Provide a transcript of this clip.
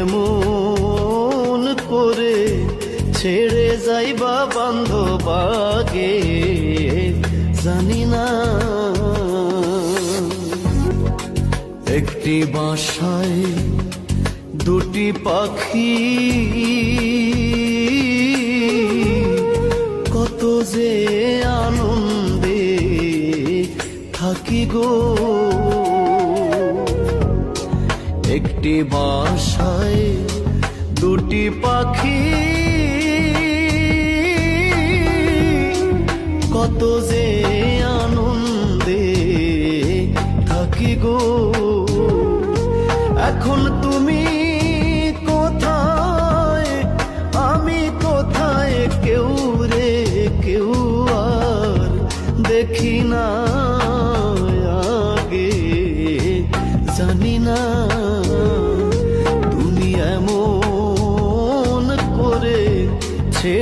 এমন করে ছেড়ে যাইবা বান্ধবাগে জানি না। একটি বাসায় দুটি পাখি, কত যে আনন্দে থাকি গো। একটি বাসায় দুটি পাখি। কত যে আনন্দে থাকি গো। এখন তুমি কোথায়? আমি কোথায়? কেউ রে কেউ আর দেখি না আগে। জানি না 是。